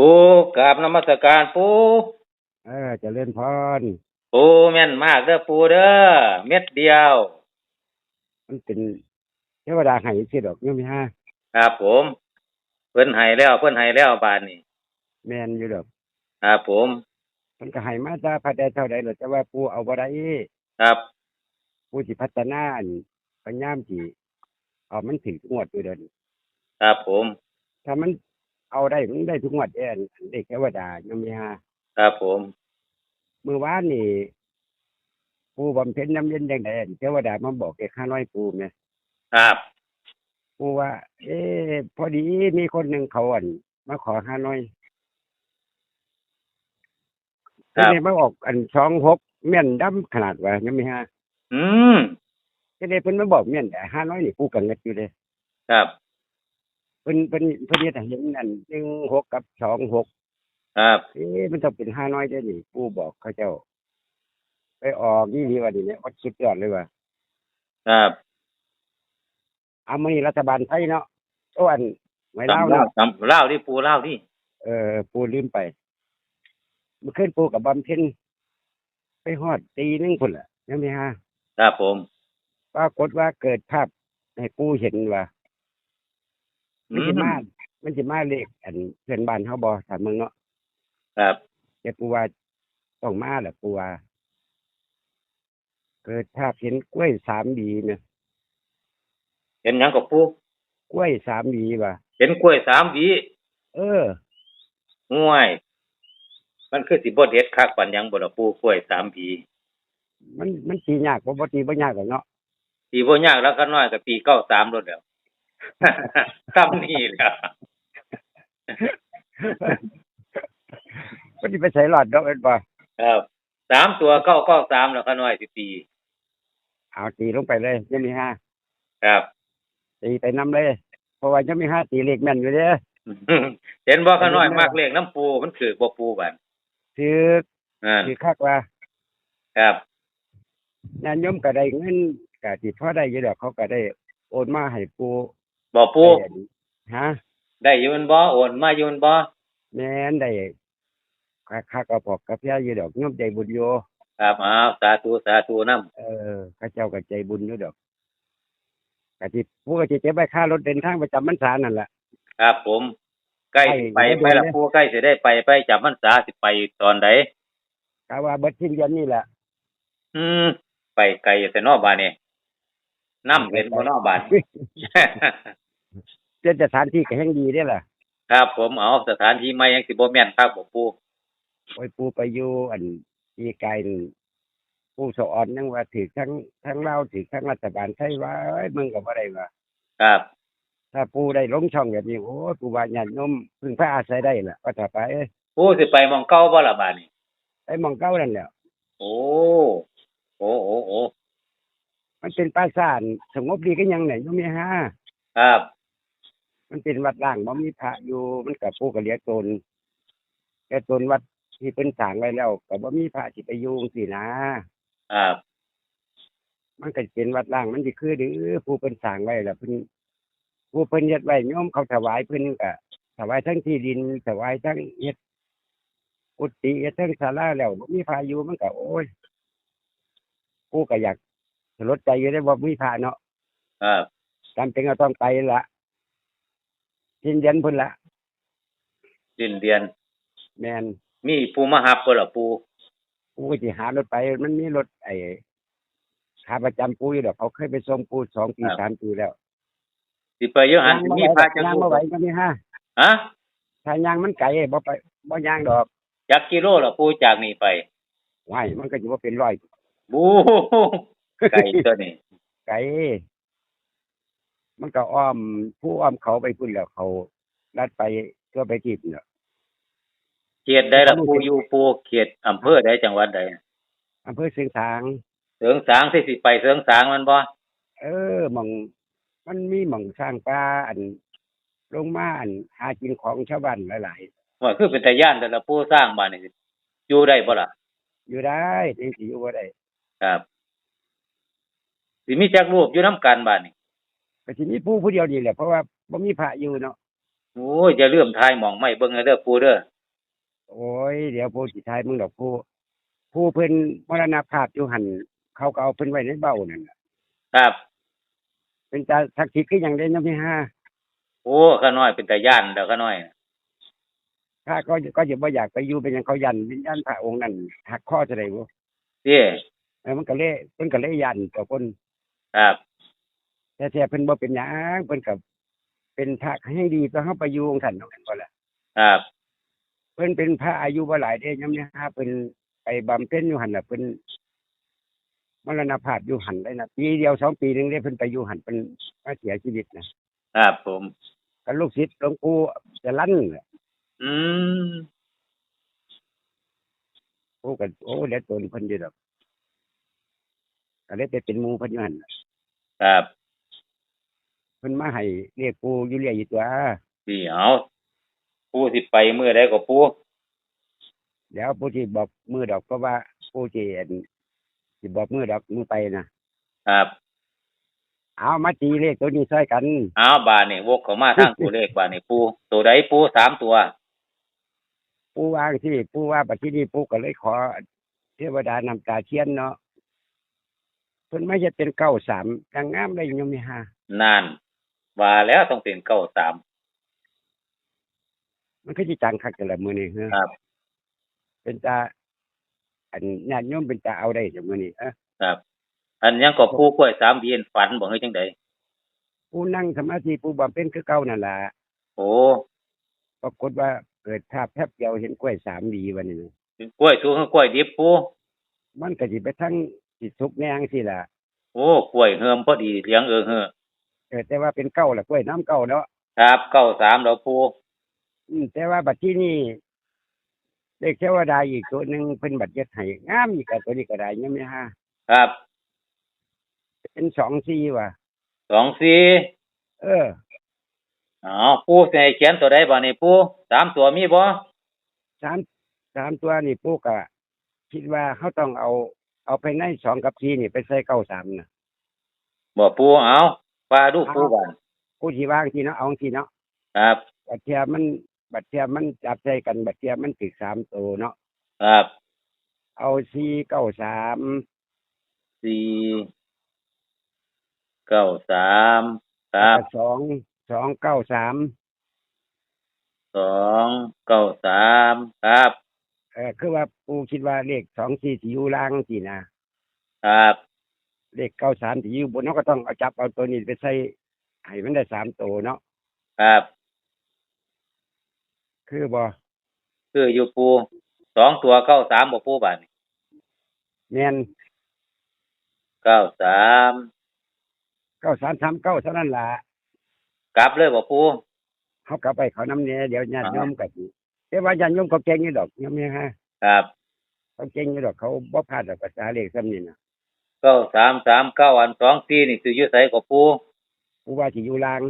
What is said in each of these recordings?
ปูกราบนมัสการปูเออเจะเล่นพรปูแม่นมากเด้อปูเด้อเม็ดเดียว มันเป็นเทวดาให้สิดอกยังมีห้าครับผม เพิ่นให้แล้วเพิ่นให้แล้วบาดนี้แมนอยู่ดอกครับผม มันก็ให้มาจ้าพัดได้เท่าใดหรอกแต่ว่าปูเอาบ่ได้ครับปูสิพัฒนาอันปัญญามสิเอามันถึงทุกงวดอยู่เดินครับผม ถ้ามัน เอาได้มันได้ทุกงวดแอนเด็กเทวดายังมีห้าครับผมมื้อวานนี่ปูบำเพ็ญน้ำเย็นจังได๋เทวดามาบอกแกข้าน้อยปูแม่ครับปูว่า เอ๊ะพอดีมีคนหนึ่งเขาอั่นมาขอห้าน้อยครับนี่มาออกอันสองหกเม่นดำขนาดว่ายังไม่ห้าอืมก็เลยเพิ่นมาบอกเม่นแต่ห้าน้อยนี่ปูกันเงิดอยู่เลยครับ เพิ่นเพิ่นเพิ่นเฮ็ดให้เห็นอันหนึ่งหกกับสองหกครับเอ๊ะมันต้องเป็นห้าน้อยได้อนี่ปูบอกเขาเจ้า ไปออกนี่ดีว่าดีเนี่ยวัดสุดยอดเลยว่าครับเอามานี่รัฐบาลไทยเนาะโอ้อันไม่ตำเล่าเล่าเนาะตำเล่าที่ปูเล่าที่เออ ปูลืมไปเมื่อคืนปูกับบำเพ็ญไปฮอดตีหนึงพุ่นล่ะยังไม่ห้าครับผม ปรากฏว่าเกิดภาพให้ปูเห็นว่าอื มันสิมมามันสิมาเลขอันเพื่อนบ้านเฮาบ่ถามมึงเนาะครับแต่ปูว่าต้องมาแหละปูว่าเกิดภาพเห็นกล้วยสามหวีเนี่ยเห็นหยังกับปูกล้วยสามหวีว่ะเห็นกล้วยสามหวีเออห่วย มันคือสิบ่เด็ดคักปันหยังบ่ล่ะปูกล้วยสามหวีมันมันตียากบ่บ่ตีบ่ยากหรอกเนาะตีบ่ยากแล้วก็น้อยก็ปี93รถแล้ว คำนี้แหล้วมันสิไปใส่หลอดดอกเอ็ดบ่ครับสามตัวเก้าเก้าสามแล้วก็น้อยสิตีเอาตีลงไปเลยยังมีห้าครับตีไปนํเลย เพราะว่ายังมีห้าตีเลขแม่นอยู่เด้อเห็นบ่ขาน้อยมากเลขน้ำปูมันคือบ่ปูบัดถืออ่าถือคักว่าครับญาติโยมก็ได้เงินก็สิพอได้อยู่ดอกเขาก็ได้โอนมาให้ปู บ่ปูได้อันฮะได้อยู่มันบ่โอนมาอยู่มันบ่แม่นได้ค่าค่ากระปอกกระเพียอยู่ดอกโยมใจบุญโยครับอ้าวสาธุสาธุนํเออข้าเจ้าก็ใจบุญอยู่ดอกกะที่ผู้ก็สิเก็บไว้ค่ารถเดินทางประจำพรรษานั่นแหละครับ ผมใกล้สิไปไปไปละเดือนปูใกล้สิได้ไปไปจับพรรษาสิไปตอนใดกะว่าเบิดสิ้นเดือนนี่แหละอืมไปไกลแต่นอกบ้านนี่นำเห็นบ่นอกบ้าน เจ้าสถานที่ก็แห่งดีเด้อล่ะครับผมเอาสถานที่ใหม่ยังสิบ่แม่นครับบ่ปูโอ้ยปูไปอยู่อันอีไกลนี่ปูสอนยังว่าถือทั้งทั้งเราวถือทั้งรัฐบาลไทยว่าเอ้ยมึงก็บ่ได้ว่า ครับถ้าปูได้ลงช่องแบบนี้โอ้ยปูว่าญาติโยมพึ่งพาอาศัยได้ล่ะว่าถ้าไปปูสิไปหมองเก่าบ่ล่ะบ้านนี่ไปหมองเก่านั่นแหละโอ้โอ้โอ้โอ้มันเป็นปราสาทสงบดีก็ยังเนี่ยโยมมีฮะครับ มันเป็นวัดล่างบ่มีพระอยู่มันกับผู้ก็เลียกตนแต่ตนวัดที่เป็นสร้างไว้แล้วก็บ่มีพระสิไปอยู่จังซี่นะครับมันก็เป็นวัดล่างมันสิคือดื้อผู้เป็นสร้างไว้แล้วเพิ่นผู้เพิ่นเฮ็ดไว้โยมเขาถวายเพิ่นก็ถวายทั้งที่ดินถวายทั้งเฮ็ดกุฏิเฮ็ดทั้งศาลาแล้วบ่มีพระอยู่มันก็โอ้ยผู้ก็อยากสลดใจอยู่ได้บ่มีพระเนาะครับจำเป็นก็ต้องไปละ สิ้นเดือนพุ่นละสิ้นเดือน แม่นมีผู้มาหับบ่ล่ะปูกูก็สิหารถไป มันมีรถไอ้ขาประจำปูอยู่ดอกเขาเคยไปส่งปูสองปีสามปีแล้วสิไปอยู่หันสิมีพระจักยางรูมาปไหวก็มีห้าฮะถ้ายางมันไกลบ่ไปบ่ยางดอกจักกิโลล่ะปูจากนี่ไปไหวมันก็สิว่าเป็นร้อยบูไกลตัวนี้ไกล มันก็อ้อมผู้อ้อมเขาไปพุ่นแล้วเขาลัดไปก็ไปทิพเนาะเขตใดล่ะปูอยู่ปูเขตอำเภอใดจังหวัดใดอำเภอเสียงสางเสริงสางที่สิไปเสริงสางมันบ่เออหม่องมันมีหม่องสร้างปลาอันลงมาอันหากินของชาวบ้านหลายว่าคือเป็นตาย่านแต่ละผู้สร้างบ้านนี่อยู่ได้บ่ล่ะๆอยู่ได้จริงๆอยู่บ่ได้ครับสิมีจักรูปอยู่นํกันบ้านนี่ ก็สิมีผู้ผู้เดียวนี่แหละเพราะว่าบ่มีพระอยู่เนาะโอ้ยอย่าลืมทายหมองไม่เบิ่งให้เด้อปูเด้อโอ้ยเดี๋ยวผู้สิทายมึงดอกผู้ผู้เพิ่นมรณภาพอยู่หันเขาก็เอาเพิ่นไว้ในเบ้านั่นน่ะครับ เป็นตาศักดิ์สิทธิ์คือหยังได้ยังพี่ห้าโอ้ข้าน้อยเป็นตาย่านเด้อข้าน้อยถ้าก็ก็จะบ่อยากไปอยู่เป็นหยังเขายันวิญญาณพระองค์นั่นหักข้อจะได้บ่เด้เออมันก็เลยเพิ่นก็เลยยันต่อคนครับ แต่แท้ๆเพิ่นบ่เป็นหยังเพิ่นก็เป็นพระให้ดีต่อเฮาไปอยู่ของท่านเนาะแม่นบ่ล่ะครับเพิ่นเป็นพระอายุบ่หลายเด้ยามนี้ฮะเพิ่นไปบำเพ็ญอยู่หั่นน่ะเพิ่นมรณภาพอยู่หั่นได้นะปีเดียวสองปีหนึงได้เพิ่นไปอยู่หั่นเพิ่นมาเสียชีวิตนะครับผมกับลูกศิษย์หลวงปู่จะลั่นน่ะอืมโอ้ก็โอ้เดี๋ยวตนเพิ่นอยู่ดอกก็เลยไปเป็นหมู่เพิ่นอยู่หั่นน่ะครับ เพิ่นมาให้เรียกปู่อยู่เรื่อยอยู่ตัวนี่เอาปูสิไปมื้อใดก็ปูเดี๋ยวปู่สิบอกมือดอกเพราะว่าปู่สิอั่นสิบอกมือดอกมือไปนะครับ เอามาตีเลขตัวนี้ใส่กันเอาบาดนี่วกเข้ามาทางตัวเลขบาดนี่ปูตัวใดปูสามตัว ปู่ว่าที่ปู่ว่าบัดที่นี้ปู่ก็เลยขอ เทวดานำตาเทียนเนาะเพิ่นไม่จะเป็นเก้าสามดังงามได้ยังมีฮะนาน ว่าแล้วต้องเป็นเก้าสามมันก็สิจังคักแต่ละมื้อนี้เฮ้อครับ เป็นตาอันญาติโยมเป็นตาเอาได้จังมื้อนี้เอ้อครับ อันยังก็ปูกล้วยสามเบียนฝันบ่เฮ้ยจังไดผู้นั่งสมาธิผู้บำเพ็ญคือเก่านั่นล่ะโอ้ปรากฏว่าเกิดภาพแทบเดียวเห็นกล้วยสามดีวันนี้นะกล้วยสูงกล้วยดิบปูมันก็สิไปทั้งสิสุกแนงสิล่ะโอ้กล้วยเฮิมพอดีเลี้ยงเออเฮอ เออแต่ว่าเป็นเก้าล่ะกล้วยน้ำเก้าเนาะครับเก้าสามแล้วปูอืมแต่ว่าบัดที่นี่เลขเทวดาอีกตัวหนึงเพิ่นบัดเย็ดให้งามอีกกับตัวนี้ก็ได้ยังมีฮะครับเป็นสองสี่ว่ะสองสี่เอออ๋อปูสิให้เขียนตัวใดบ่นี่ปูสามตัวมีบ่สามสามตัวนี่ปุ๊กอะคิดว่าเขาต้องเอา เอาไปในสองกับสี่นี่ไปใส่เก้าสามนะบ่ปูเอา ว่าดูปูบ้านกูที่ว่างที่เนาะเอาที่เนาะครับบัดเทียมันบัดเทียมันจับใจกันบัดเทียมันติดสามตัวเนาะครับ เอาสี่เก้าสามสี่เก้าสามครับสองสองเก้าสามสองเก้าสามครับเออคือว่าปูคิดว่าเลขสองสี่ที่อยู่ล่างสี่นะครับ เลขเก้าสามที่อยู่บนเขาก็ต้องเอาจับเอาตัวนี้ไปใส่ให้มันได้สามตัวเนาะครับคือบ่คืออยู่ปูสองตัวเก้าสามบ่ปูบ้านนี่แม่นเก้าสามเก้าสามสามเก้าเท่านั้นล่ะกลับเลยบ่ปูเขากลับไปเขาน้ำเนี่ยเดี๋ยวญาติอ่าโยมกับแต่ว่าญาติโยมเขาเก่งอยู่ดอกโยมเนี่ยฮะครับเขาเก่งอยู่ดอกเขาบ่พลาดดอกภาษาเลขซ้ำนี่นะ เก้าสามสามเก้าอันสองสี่นี่คืออยู่ไสก็ปูผู้ว่าสิอยู่ลาง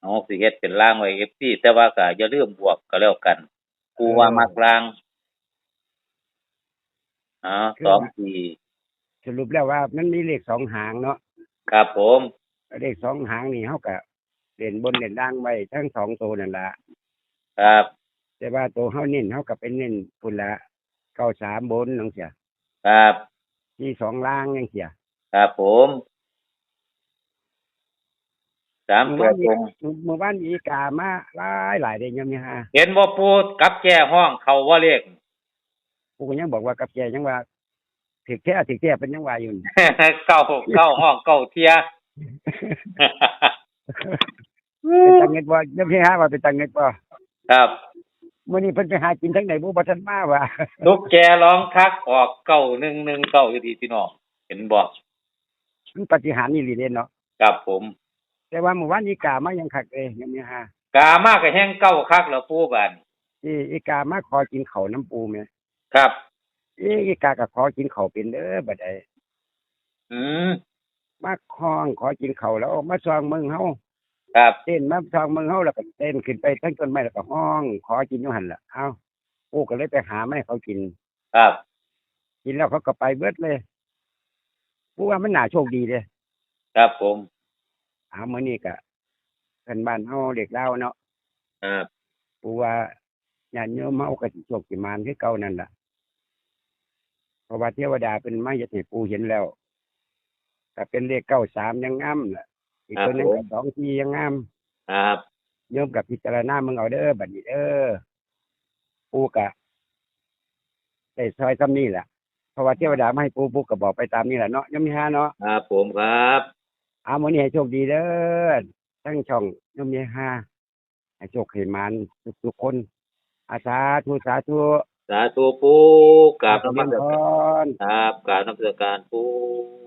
เอาสิเฮ็ดเป็นล่างไว้ FC แต่ว่าก็อย่าลืมบวกก็แล้วกันปูว่ามักล่างอ๋อสองสี่สรุปแล้วว่ามันมีเลขสองหางเนาะครับผมเลขสองหางนี่เขาก็เล่นบนเล่นล่างไว้ทั้งสองตัวนั่นละครับแต่ว่าตัวเขาเน้นเขาก็เป็นเน้นพุ่นละเก้าสามบนนังเสียครับ ที่สองล่างยังเสียครับผมสามเมื่อตัววานตรงเมื่อวานอีกามาหลายหลายเดือนยังมีฮะเห็นว่าปูกับแก้ห้องเขาว่าเลขกูก็ยังบอกว่ากับแกยังว่าถึกแค่ถึกแค่เป็นยังว่าอยู่เก้าเก้าห้องเก้าเทียเป็นตังเงินบ่ยังพี่หาว่าเป็นตังเงินบ่ครับ มื้อนี้เพิ่นไปหากินทั้งไหนบ่บ่ทันมาว่าลูกแกร้องคักออกเก้าหนึ่งหนึ่งเก้าอยู่ดีพี่น้องเห็นบอกมันปฏิหารย์นี่หลีเด้เนาะกับผม แต่ว่าเมื่อวานอีกามายังคักเอ้ยังมีหากามากกับแห้งเก้าคักแล้วปูบานที่อีกามาขอกินข้าวน้ำปูแม่ครับอีอีกาก็ขอกินข้าวเป็นเด้อบัดใดอืมมาคล้องขอกินข้าวแล้วมาซองเมืองเฮา ครับเต้นมาซองเมืองเฮาแล้วก็เต้นขึ้นไปทั้งต้นไม้แล้วก็ห้อง ขอกินอยู่หั่นล่ะเอ้าปูก็เลยไปหามาให้เขากิน ครับ กินแล้วเขาก็ไปเบิดเลยปูว่ามันน่าโชคดีเด้ครับผมเอามื้อนี้ก็เพิ่นบ้านเฮาเด็กลาวเนาะครับปูว่าญาติโยมเฮาก็สิโชคสิมานคือเก่านั่นล่ะเพราะว่าเทวดาเป็นมาเฮ็ดให้ปูเห็นแล้วก็เป็นเลขเก้าสามยังงามล่ะ อีกตัวหนึงก็สองทียังงามครับโยมกับพิจารณามึงเอาเด้อบัดนี้เด้อปูกะได้ซอยซ้ำนี่แหละเพราะว่าเทวดามาให้ปูปูก็บอกไปตามนี่แหละเนาะโยมมีฮาเนาะครับผมครับเอามื้อนี้ให้โชคดีเด้อทั้งช่องโยมมีฮาให้โชคให้มันทุกๆคนอาสาธุสาธุสาธุปูกราบนมัสเจริญพการรครับกราบนมัสการปูค